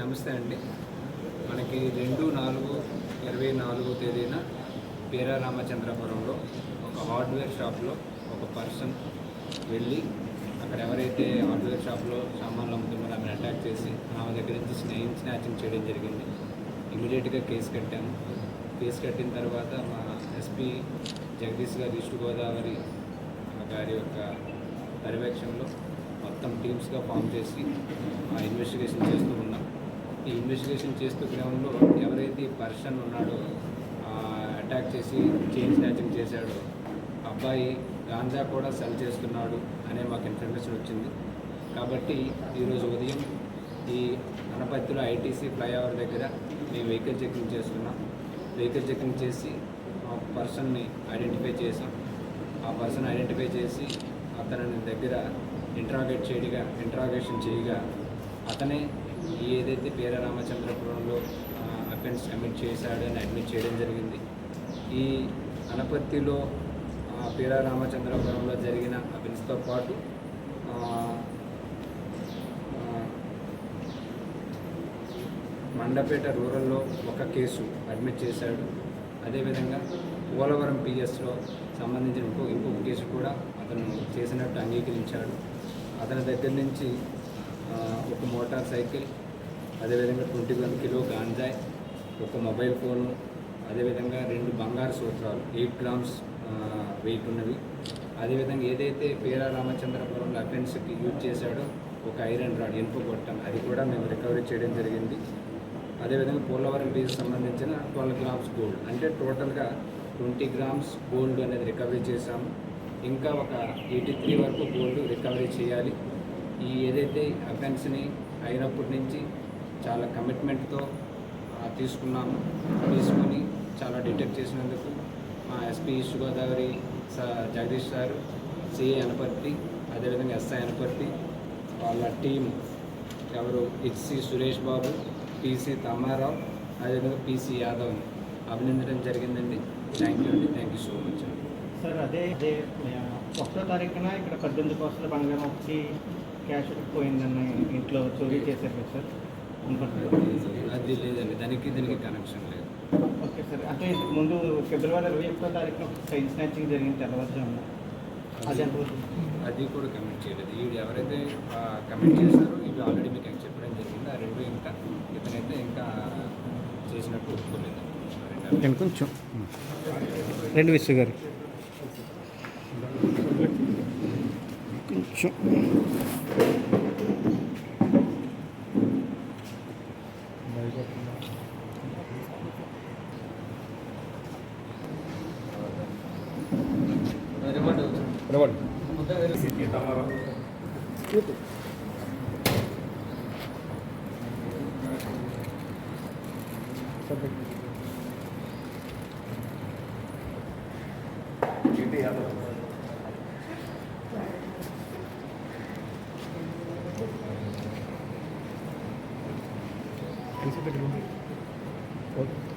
నమస్తే అండి. మనకి రెండు నాలుగు ఇరవై నాలుగో తేదీన పేరా రామచంద్రపురంలో ఒక హార్డ్వేర్ షాప్లో ఒక పర్సన్ వెళ్ళి అక్కడ ఎవరైతే హార్డ్వేర్ షాప్లో సామాన్లు అమ్ముతున్నారో ఆమెను అటాక్ చేసి ఆమె దగ్గర నుంచి స్నేహం స్నాచింగ్ చేయడం జరిగింది. ఇమీడియట్గా కేసు కట్టాము. కేసు కట్టిన తర్వాత మా ఎస్పీ జగదీష్ గారు ఈస్ట్ గోదావరి గారి యొక్క పర్యవేక్షణలో మొత్తం టీమ్స్గా ఫామ్ చేసి ఆ ఇన్వెస్టిగేషన్ చేస్తూ ఉన్నాం. ఈ ఇన్వెస్టిగేషన్ చేస్తూ క్రమంలో ఎవరైతే పర్సన్ ఉన్నాడో అటాక్ చేసి చైన్ స్నాచింగ్ చేశాడో అబ్బాయి గాంజా కూడా సెల్ చేస్తున్నాడు అనే మాకు ఇన్ఫర్మేషన్ వచ్చింది. కాబట్టి ఈరోజు ఉదయం ఈ అనపత్తిలో ఐటీసీ ఫ్లైఓవర్ దగ్గర మేము వెహికల్ చెకింగ్ చేస్తున్నాం. వెహికల్ చెకింగ్ చేసి ఆ పర్సన్ని ఐడెంటిఫై చేసాం ఆ పర్సన్ ఐడెంటిఫై చేసి అతని దగ్గర ఇంట్రాగేట్ చేయగా ఇంట్రాగేషన్ చేయగా అతనే ఏదైతే పేర రామచంద్రపురంలో అఫెన్స్ కమిట్ చేశాడని అడ్మిట్ చేయడం జరిగింది. ఈ అనపర్తిలో పీరా పేర రామచంద్రపురంలో జరిగిన అఫెన్స్తో పాటు మండపేట రూరల్లో ఒక కేసు అడ్మిట్ చేశాడు. అదేవిధంగా పోలవరం పిఎస్లో సంబంధించిన ఇంకో ఇంకొక కేసు కూడా అతను చేసినట్టు అంగీకరించాడు. అతని దగ్గర నుంచి ఒక మోటార్ సైకిల్ అదేవిధంగా ట్వంటీ వన్ కిలో గాంజాయ్ ఒక మొబైల్ ఫోను అదేవిధంగా రెండు బంగారు సూత్రాలు ఎయిట్ గ్రామ్స్ వెయిట్ ఉన్నవి. అదేవిధంగా ఏదైతే పేరా రామచంద్రపురంలో అఫెన్స్కి యూజ్ చేశాడో ఒక ఐరన్ రాడ్ ఇనుప గొట్టం అది కూడా మేము రికవరీ చేయడం జరిగింది. అదేవిధంగా పోలవరం బీచ్ సంబంధించిన ట్వెల్వ్ గ్రామ్స్ గోల్డ్. అంటే టోటల్గా ట్వంటీ గ్రామ్స్ గోల్డ్ అనేది రికవరీ చేశాము. ఇంకా ఒక ఎయిటీ త్రీ వరకు గోల్డ్ రికవరీ చేయాలి. ఈ ఏదైతే అఫెన్స్ని అయినప్పటి నుంచి చాలా కమిట్మెంట్తో తీసుకున్నాము. తీసుకొని చాలా డిటెక్ట్ చేసినందుకు మా ఎస్పీ ఈస్ట్ గోదావరి స- జగదీష్ సార్ సిఏ అనపర్తి అదేవిధంగా ఎస్ఐ అనపర్తి వాళ్ళ టీం ఎవరు హెచ్సి సురేష్ బాబు పీసీ తమ్మారావు అదేవిధంగా పీసీ యాదవ్ని. అభినందించడం జరిగిందండి. థ్యాంక్ యూ అండి. థ్యాంక్ యూ సో మచ్ అండి. సార్ అదే అదే ఒకటో తారీఖున ఇక్కడ పద్దెనిమిది కోట్ల బంగారం వచ్చి క్యాష్ పోయిందన్న ఇంట్లో చోరీ చేశారు కదా సార్? అది లేదండి. దానికి దీనికి కనెక్షన్ లేదు. Okay sir. అంటే ఇంతకు ముందు ఫిబ్రవరి ఇరవై ఒకటో తారీఖున చైన్ స్నాచింగ్ జరిగింది తెల్లవారుజామున అది అది కూడా కమిట్ చేయలేదు. వీడు ఎవరైతే కమిట్ చేశారో ఇవి ఆల్రెడీ మీకు చెప్పడం జరిగింది. ఆ రెండు ఇంకా ఇతనైతే ఇంకా చేసినట్టు ఒప్పుకోలేదు. నేను కొంచెం రెండు విశ్వ గారు కొంచెం be able to. Thanks the